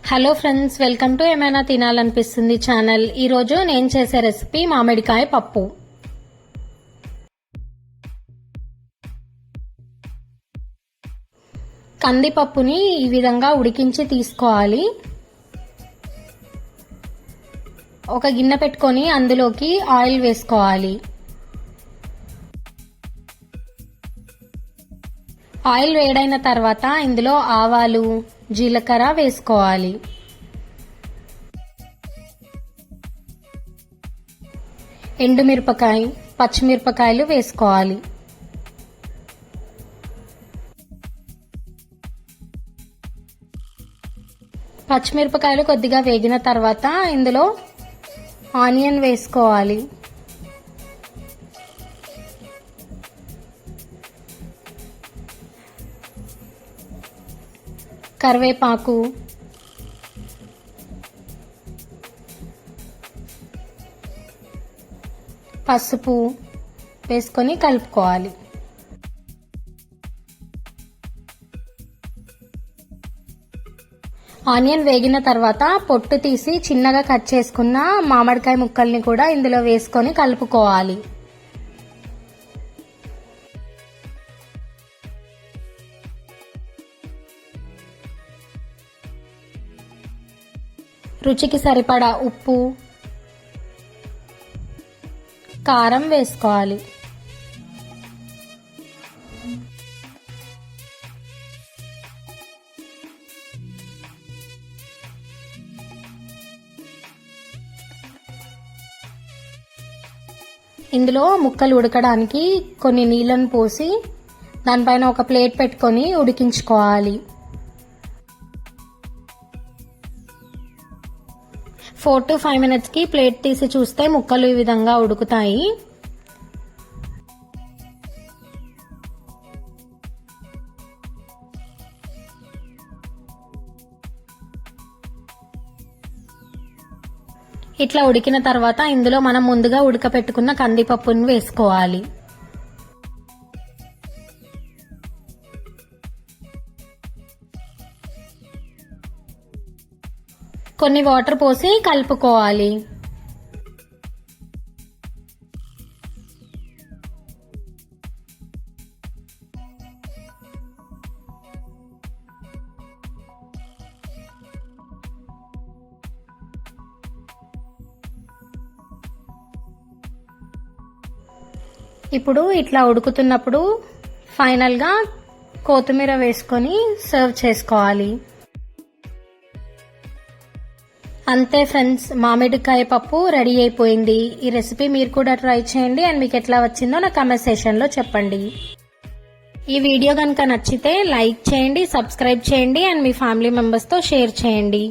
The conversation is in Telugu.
హలో ఫ్రెండ్స్ వెల్కమ్ టు ఏమైనా తినాలనిపిస్తుంది ఛానల్ ఈరోజు నేను చేసే రెసిపీ మామిడికాయ పప్పు. కందిపప్పుని ఈ విధంగా ఉడికించి తీసుకోవాలి. ఒక గిన్నె పెట్టుకొని అందులోకి ఆయిల్ వేసుకోవాలి. ఆయిల్ వేడైన తర్వాత ఇందులో ఆవాలు జీలకర్ర వేసుకోవాలి. ఎండుమిరపకాయ పచ్చిమిరపకాయలు వేసుకోవాలి. పచ్చిమిరపకాయలు కొద్దిగా వేగిన తర్వాత ఇందులో ఆనియన్ వేసుకోవాలి. కరివేపాకు. పసుపు వేసుకొని కలుపుకోవాలి. ఆనియన్ వేగిన తర్వాత పొట్టు తీసి చిన్నగా కట్ చేసుకున్న మామిడికాయ ముక్కల్ని కూడా ఇందులో వేసుకొని కలుపుకోవాలి. రుచికి సరిపడా ఉప్పు కారం వేసుకోవాలి. ఇందులో ముక్కలు ఉడకడానికి కొన్ని నీళ్ళను పోసి దానిపైన ఒక ప్లేట్ పెట్టుకొని ఉడికించుకోవాలి. ఫోర్ టు ఫైవ్ మినిట్స్కి ప్లేట్ తీసి చూస్తే ముక్కలు ఈ విధంగా ఉడుకుతాయి. ఇట్లా ఉడికిన తర్వాత ఇందులో మనం ముందుగా ఉడకపెట్టుకున్న కందిపప్పుని వేసుకోవాలి. కొన్ని వాటర్ పోసి కలుపుకోవాలి. ఇప్పుడు ఇట్లా ఉడుకుతున్నప్పుడు ఫైనల్గా కొత్తిమీర వేసుకొని సర్వ్ చేసుకోవాలి. అంతే ఫ్రెండ్స్ మామిడికాయ పప్పు రెడీ అయిపోయింది. ఈ రెసిపీ మీరు కూడా ట్రై చేయండి అండ్ మీకు ఎట్లా వచ్చిందో నా కమెంట్ సెషన్లో చెప్పండి. ఈ వీడియో కనుక నచ్చితే లైక్ చేయండి సబ్స్క్రైబ్ చేయండి అండ్ మీ ఫ్యామిలీ మెంబర్స్తో షేర్ చేయండి.